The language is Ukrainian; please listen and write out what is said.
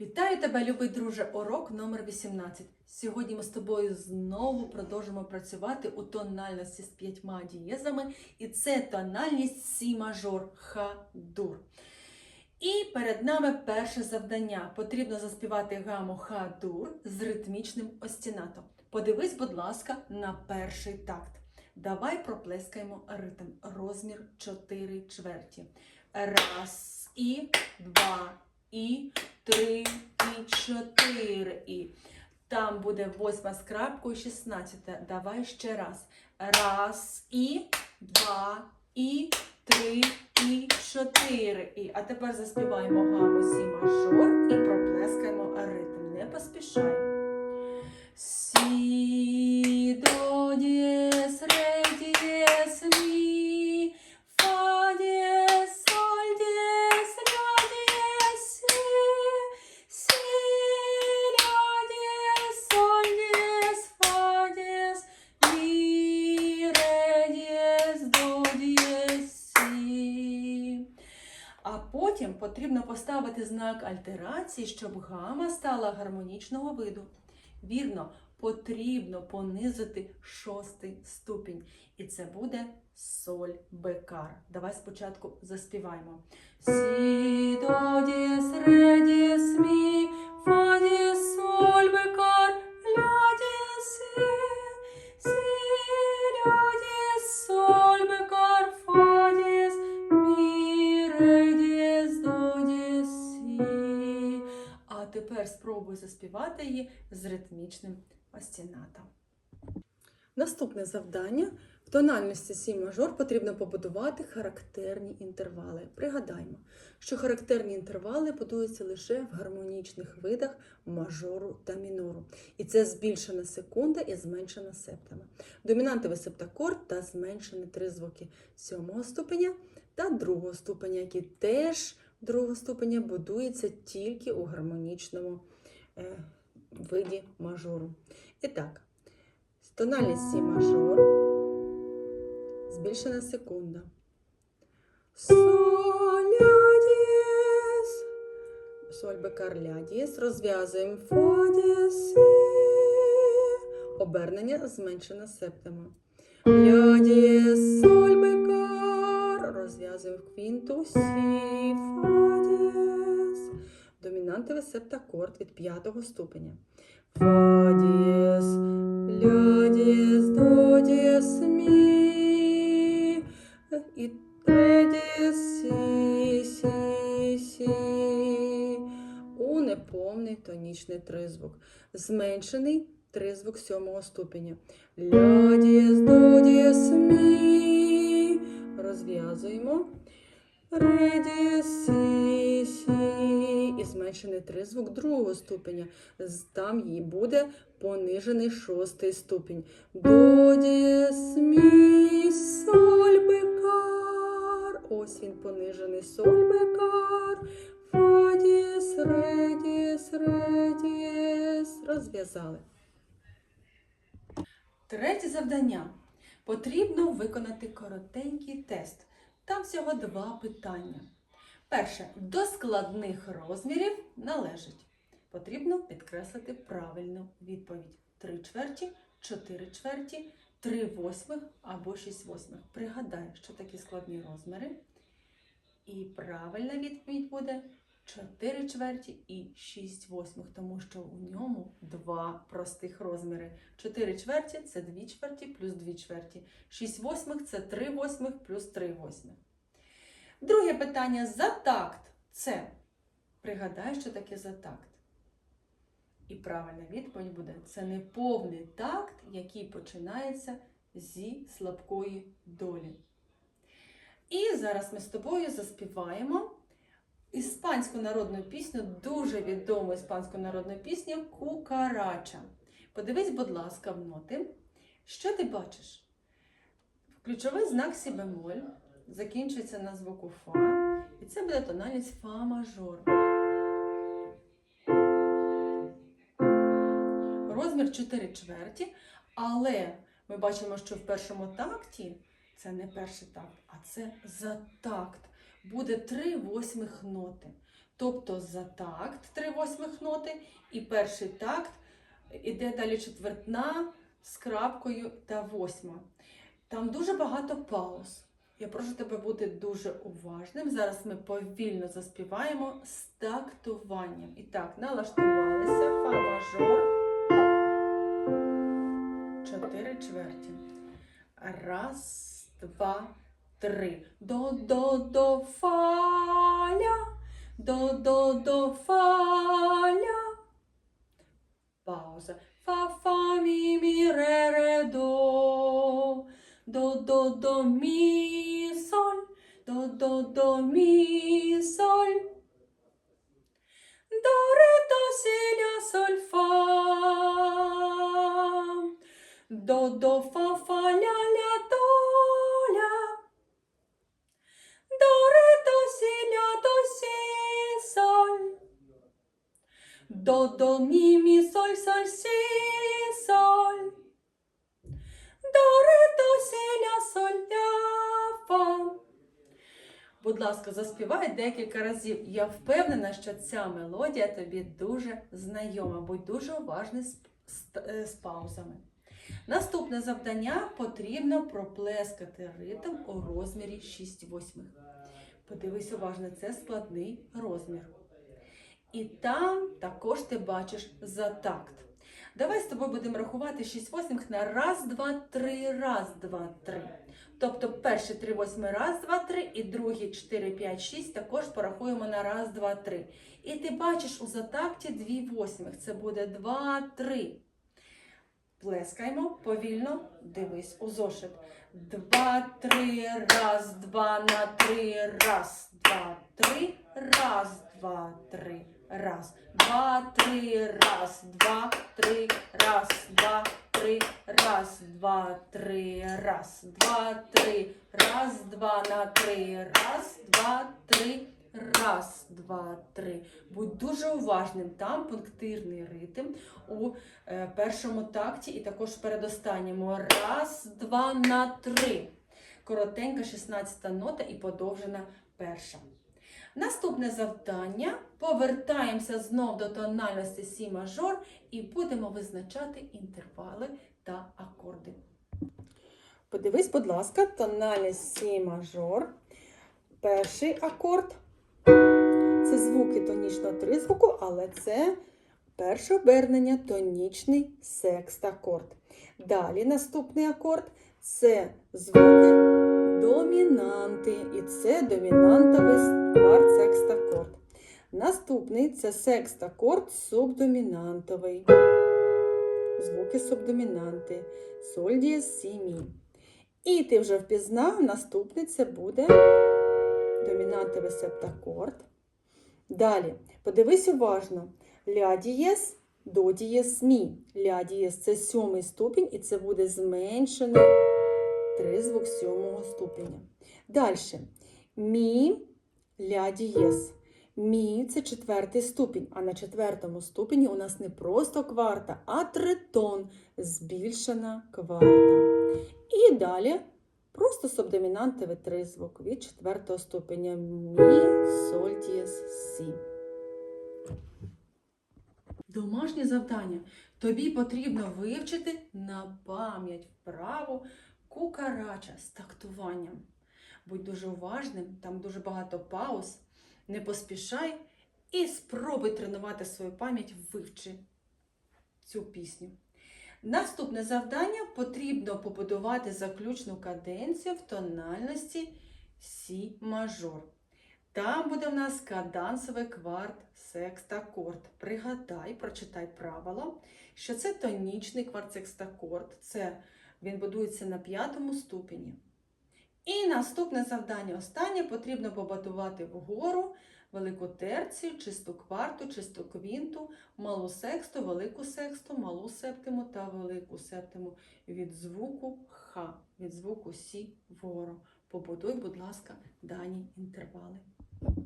Вітаю тебе, любий друже, урок номер 18. Сьогодні ми з тобою знову продовжимо працювати у тональності з п'ятьма дієзами, і це тональність Сі мажор Ха-дур. І перед нами перше завдання. Потрібно заспівати гаму Ха-дур з ритмічним остінатом. Подивись, будь ласка, на перший такт. Давай проплескаємо ритм. Розмір 4 чверті. Раз і два і три і чотири і. Там буде восьма з крапкою, шістнадцята. Давай ще раз. Раз і два і три і чотири і. А тепер заспіваємо гаму сі мажор і проплескаємо ритм. Не поспішай. Сі, до, дієс, ре, дієс, мі, фа, дієс, соль, дієс, ля, дієс, сі, сі, ля, дієс, соль, дієс, фа, дієс, мі, ре, дієс, до, дієс, сі. А потім потрібно поставити знак альтерації, щоб гама стала гармонічного виду. Вірно, потрібно понизити шостий ступінь. І це буде соль бекар. Давай спочатку заспіваємо. Сі, до, дієс, ре, дієс, мі, з остінатом. Наступне завдання. В тональності сі мажор потрібно побудувати характерні інтервали. Пригадаймо, що характерні інтервали будуються лише в гармонічних видах мажору та мінору. І це збільшена секунда і зменшена септима. Домінантовий септакорд та зменшені три звуки сьомого ступеня та другого ступеня, які теж другого ступеня будуються тільки у гармонічному е, виді мажору. І так, тональність сі мажор, збільшена секунда. Соль, ля, дієс, соль бекар ля дієс, розв'язуємо фа дієс, обернення зменшена септима. Ля дієс, соль бекар, розв'язуємо квінту, сі, фа дієс, домінантовий септакорд від п'ятого ступеня. Фа дієс, ля дієс, до дієс, мі, і ре дієс, сі, сі, сі. У неповний тонічний тризвук. Зменшений тризвук сьомого ступеня. Ля дієс, до дієс, мі. Розв'язуємо. Ре сі, сі. І зменшений тризвук другого ступеня. Там їй буде понижений шостий ступінь. До дієс, мі, соль, бекар. Ось він понижений соль, бекар. Фа дієс, ре. Розв'язали. Третє завдання. Потрібно виконати коротенький тест. Там всього два питання. Перше, до складних розмірів належить. Потрібно підкреслити правильну відповідь. 3 чверті, 4 чверті, 3 восьмих або 6 восьмих. Пригадай, що такі складні розміри. І правильна відповідь буде 4 чверті і 6 восьмих, тому що у ньому два простих розміри. 4 чверті це 2 чверті плюс 2 чверті. 6 восьмих це 3 восьмих плюс 3 восьмих. Друге питання за такт. Це пригадай, що таке за такт. І правильна відповідь буде: це неповний такт, який починається зі слабкої долі. І зараз ми з тобою заспіваємо іспанську народну пісню, дуже відому іспанську народну пісню Кукарача. Подивись, будь ласка, в ноти. Що ти бачиш? Ключовий знак сі бемоль закінчується на звуку фа, і це буде тональність фа мажор. Розмір 4 чверті, але ми бачимо, що в першому такті це не перший такт, а це за такт. Буде 3 восьмих ноти. тобто за такт 3 восьмих ноти, і перший такт іде далі четвертна з крапкою та восьма. Там дуже багато пауз. Я прошу тебе бути дуже уважним. Зараз ми повільно заспіваємо з тактуванням. І так, налаштувалися, фа мажор. Чотири чверті. Раз, два, три. До, до, до, фаля. До, до, до, фаля. Пауза. Фа, фа, мі, мі, ре, ре, до. До, до, до, мі, соль. До, до, до, мі, соль. До, ре, до, сі, ля, соль, фа. До, до, фа, Будь ласка, заспівай декілька разів. Я впевнена, що ця мелодія тобі дуже знайома. Будь дуже уважний з, з, е, з паузами. Наступне завдання потрібно проплескати ритм у розмірі 6 восьмих. Подивись уважно, це складний розмір. І там також ти бачиш за такт. Давай з тобою будемо рахувати 6 восьмих на раз, два, три, раз, два, три. Тобто перші 3 восьми раз, два, три, і другі 4, 5, 6 також порахуємо на раз, два, три. І ти бачиш у затакті 2 восьмих. Це буде 2, 3. Плескаємо повільно, дивись у зошит. Два, три, раз, два, на три, раз, два, три, раз, два, три, раз, два, три, раз, два, три, раз, два, три, раз, два, три, раз, два, три, раз, два, на три, раз, два, три, раз, два, три. Будь дуже уважним. Там пунктирний ритм у е, першому такті і також передостанньому. Раз, два, на три. Коротенька 16 нота і подовжена перша. Наступне завдання. Повертаємося знов до тональності Сі мажор і будемо визначати інтервали та акорди. Подивись, будь ласка, тональність Сі мажор. Перший акорд. Це звуки тонічного тризвуку, але це перше обернення тонічний секст-акорд. Далі наступний акорд це звуки домінанти. І це домінантовий кварт секст-акорд. Наступний це секст-акорд субдомінантовий. Звуки субдомінанти. Соль дієс, сі, мі. І ти вже впізнав, наступний це буде домінантовий септакорд. Далі, подивись уважно. Ля дієс, до дієс, мі. Ля дієс це сьомий ступінь, і це буде зменшений тризвук сьомого ступеня. Далі. Мі, ля дієс. Мі це четвертий ступінь, а на четвертому ступені у нас не просто кварта, а тритон, збільшена кварта. І далі просто субдомінантовий тризвук від четвертого ступеня Мі, соль, дієс, сі. Домашнє завдання. Тобі потрібно вивчити на пам'ять вправу кукарача з тактуванням. Будь дуже уважним, там дуже багато пауз. Не поспішай і спробуй тренувати свою пам'ять, вивчи цю пісню. Наступне завдання потрібно побудувати заключну каденцію в тональності Сі мажор. Там буде в нас кадансовий кварт секстакорд. Пригадай, прочитай правило, що це тонічний кварт секстакорд. Це він будується на п'ятому ступені. І наступне завдання останнє потрібно побудувати вгору велику терцію, чисту кварту, чисту квінту, малу сексту, велику сексту, малу септиму та велику септиму від звуку Х, від звуку Сі вгору. Побудуй, будь ласка, дані інтервали.